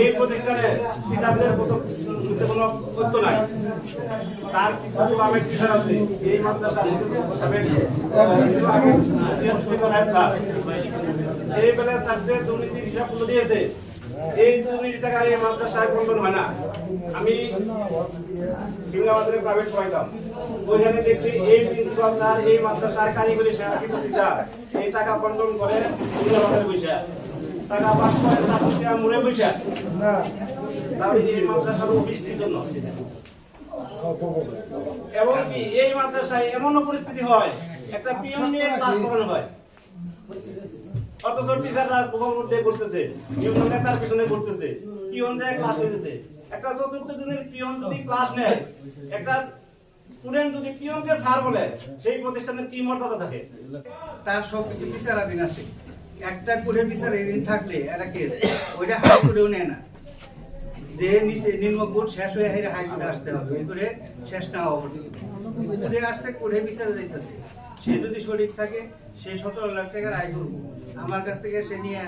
এই প্রতিষ্ঠানে দুর্নীতি টাকা এই মাদ্রাসায় বন্টন হয় না আমি মাদ্রাসায় প্রাইভেট পড়াইতাম ওইখানে দেখছি এই প্রিন্সিপাল স্যার এই মাদ্রাসার কারিগরি টিচার এই টাকা বন্টন করে সিমলা মাদ্রাসায় বসে টাকা পাস করে তারপর দেওয়া মুড়ে বসে তাহলে এই মাদ্রাসার অফিসটির জন্য। এবং কি এই মাদ্রাসায় এমনও পরিস্থিতি হয় একটা পিয়ন নিয়ে ক্লাস করানো হয়। অথচ টিচাররা প্রভাব দিয়ে করতেছে পিয়ন নেতার পিছনে করতেছে পিয়ন যায় ক্লাস নিতেছে। একটা চতুর্থ দিনের পিয়ন যদি ক্লাস নেয় একটা স্টুডেন্ট যদি পিয়নকে স্যার বলে সেই প্রতিষ্ঠানের কি মর্যাদা থাকে? তার সব কিছু বিচারাধীন আছে। একটা করে বিচার এদিন থাকলে একটা কেস ওইটা হাইকোর্টেও নেয় না। যে নিচে নিম্ন কোর্ট শেষ হয়ে হাইরে হাইকোর্টে আসতে হবে ওই করে শেষ না হওয়া পর্যন্ত। কোর্টে আসছে কোর্টে বিচারে যাইতেছে সে যদি সঠিক থাকে সে সতেরো লাখ টাকার আয় করব। আমার কাছ থেকে সে নিয়ে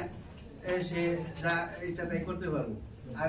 সে যা ইচ্ছা তাই করতে পারব। আর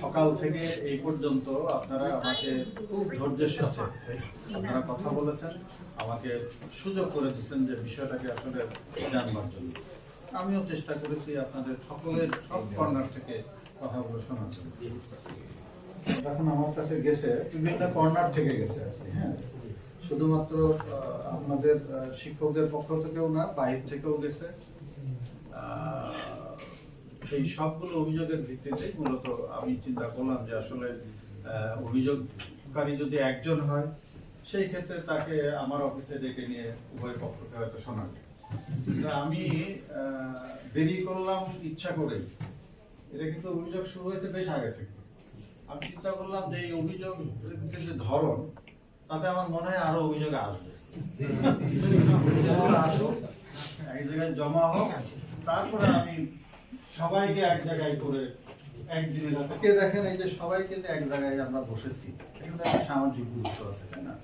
সকাল থেকে এই পর্যন্ত আপনারা আমাকে খুব ধৈর্যের সাথে আপনারা কথা বলেছেন, আমাকে সুযোগ করে দিচ্ছেন যে বিষয়টাকে আসলে জানবার জন্য। আমিও চেষ্টা করেছি আপনাদের সকলের সব কর্নার থেকে কথাগুলো শোনার জন্য। এখন আমার কাছে গেছে, বিভিন্ন কর্নার থেকে গেছে হ্যাঁ। শুধুমাত্র আপনাদের শিক্ষকদের পক্ষ থেকেও না বাইরে থেকেও গেছে। সেই সবগুলো অভিযোগের ভিত্তিতে মূলত আমি চিন্তা করলাম যে আসলে অভিযোগকারী যদি একজন হয়, সেই ক্ষেত্রে তাকে আমার অফিসে ডেকে নিয়ে উভয় পক্ষকে হয়তো শোনাবে। আমি দেরি করলাম ইচ্ছা করেই। এটা কিন্তু অভিযোগ শুরু হয়েছে বেশ আগে থেকে। আমি চিন্তা করলাম যে এই অভিযোগ যে ধরন, তাতে আমার মনে হয় আরও অভিযোগ আসবে। আসুক, এক জায়গায় জমা হোক, তারপরে আমি সবাইকে এক জায়গায় করে একদিনে আজকে দেখেন এই যে সবাই কিন্তু এক জায়গায় আমরা বসেছি। এখানে একটা সামাজিক গুরুত্ব আছে, তাই না?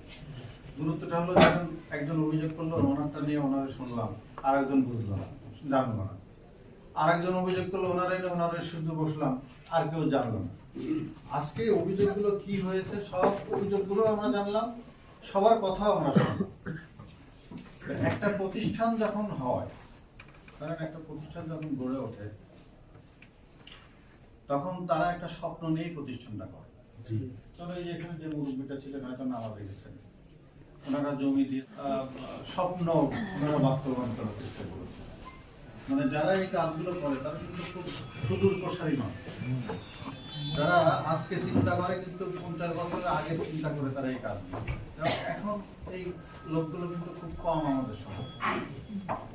গুরুত্বটা হলো যখন একজন অভিযোগ করল, ওনারটা নিয়ে ওনারে শুনলাম আর একজন বুঝলো না, জানলো না। আর একজন অভিযোগ করল, ওনারা এনে ওনারে শুধু বসলাম, আর কেউ জানলো না। আজকে অভিযোগগুলো কি হয়েছে, সব অভিযোগগুলো আমরা জানলাম, সবার কথাও আমরা শুনলাম। একটা প্রতিষ্ঠান যখন হয় কারণ একটা প্রতিষ্ঠান যখন গড়ে ওঠে তখন তারা একটা স্বপ্ন নিয়েই প্রতিষ্ঠানটা করে। তবে এই এখানে যে মুরব্বীটা ছিলেন হয়তো নাম রেখেছেন ওনারা জমি দিয়ে স্বপ্ন ওনারা বাস্তবায়ন করার চেষ্টা করেছেন। মানে যারা এই কাজগুলো করে তারা কিন্তু খুব সুদূর প্রসারী নয় যারা আজকে চিন্তা করে কিন্তু পঞ্চাশ বছরের আগে চিন্তা করে তারা এই কাজ এখন এই লোকগুলো কিন্তু খুব কম আমাদের সঙ্গে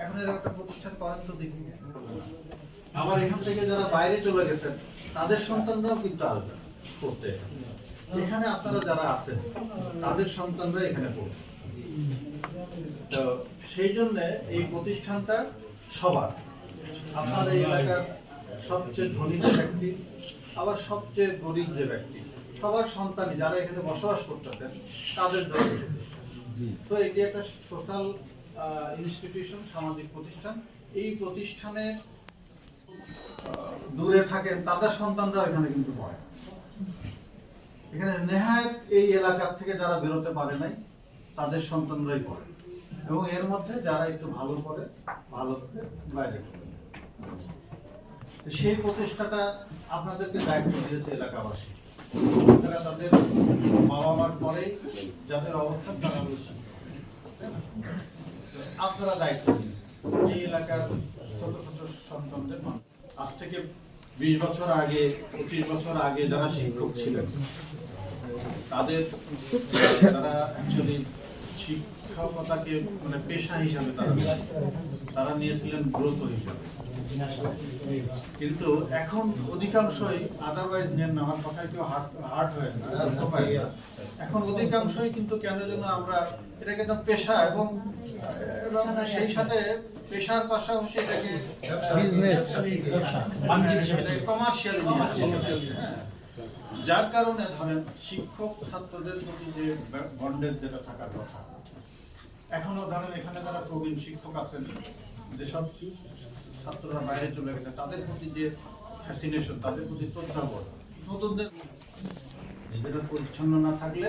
এখন এর একটা প্রতিষ্ঠান করেন তো দেখি। আবার এখান থেকে যারা বাইরে চলে গেছেন তাদের সন্তানরাও কিন্তু আসবে পড়তে এখানে। আপনারা যারা আছেন তাদের সন্তানরা এখানে পড়ছে তো সেই জন্য এই প্রতিষ্ঠানটা সবার। আপনার এই এলাকার সবচেয়ে ধনী যে ব্যক্তি আবার সবচেয়ে গরিব যে ব্যক্তি সবার সন্তানই যারা এখানে বসবাস করতেছেন তাদের জন্য তো এটি একটা সোশ্যাল ইনস্টিটিউশন সামাজিক প্রতিষ্ঠান। এই প্রতিষ্ঠানের দূরে থাকেন, তাদের সন্তানরা এখানে কিন্তু পড়ে এখানে নেহায়ত এই এলাকার থেকে যারা বেরোতে পারে নাই, তাদের সন্তানরাই পড়ে। এবং এর মধ্যে যারা একটু ভালো করে ভালো বাইরে সেই প্রচেষ্টাটা আপনাদেরকে দায়িত্ব দিয়েছে এলাকাবাসী। তারা তাদের বাবা মার পরেই যাদের অবস্থান তারা বেশি আপনারা দায়িত্ব নিন এই এলাকার ছোট ছোট মানুষ আজ থেকে বিশ বছর আগে পঁচিশ বছর আগে যারা শিক্ষক ছিলেন তাদের যারা অ্যাকচুয়ালি শিক্ষকতাকে মানে পেশা হিসাবে তারা তারা নিয়েছিলেন ব্রত হিসাবে। কিন্তু এখন অধিকাংশই আদারওয়াইজ নেন না। আমার কথায় কেউ হার্ট হার্ট হয়ে না। না। এখন অধিকাংশই কিন্তু কেন যেন আমরা এটা কিন্তু পেশা এবং এবং সেই সাথে পেশার পাশাপাশি এটাকে Business, কমার্শিয়াল হ্যাঁ। যার কারণে ধরেন শিক্ষক ছাত্রদের প্রতি যে বন্ডের যেটা থাকার কথা এখনও ধরেন এখানে যারা প্রবীণ শিক্ষক আছেন যেসব ছাত্ররা বাইরে চলে গেছে তাদের প্রতি যে ফ্যাসিনেশন তাদের প্রতি শ্রদ্ধাবোধ নতুনদের নিজেরা পরিচ্ছন্ন না থাকলে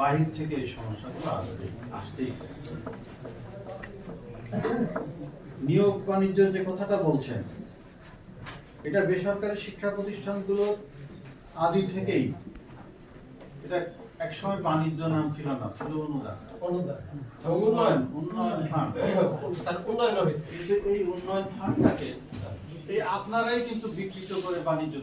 বাহির থেকে এই সমস্যাগুলো আসবে আসতেই নিয়োগ বাণিজ্য যে কথাটা বলছেন এটা বেসরকারি শিক্ষা প্রতিষ্ঠানগুলো আদি থেকেই এটা একসময় বাণিজ্য নাম ছিল না ছিল অনুদান। উন্নয়ন উন্নয়ন ফান্ড। কিন্তু এই উন্নয়ন ফান্ডটাকে এই আপনারাই কিন্তু বিকৃত করে বাণিজ্য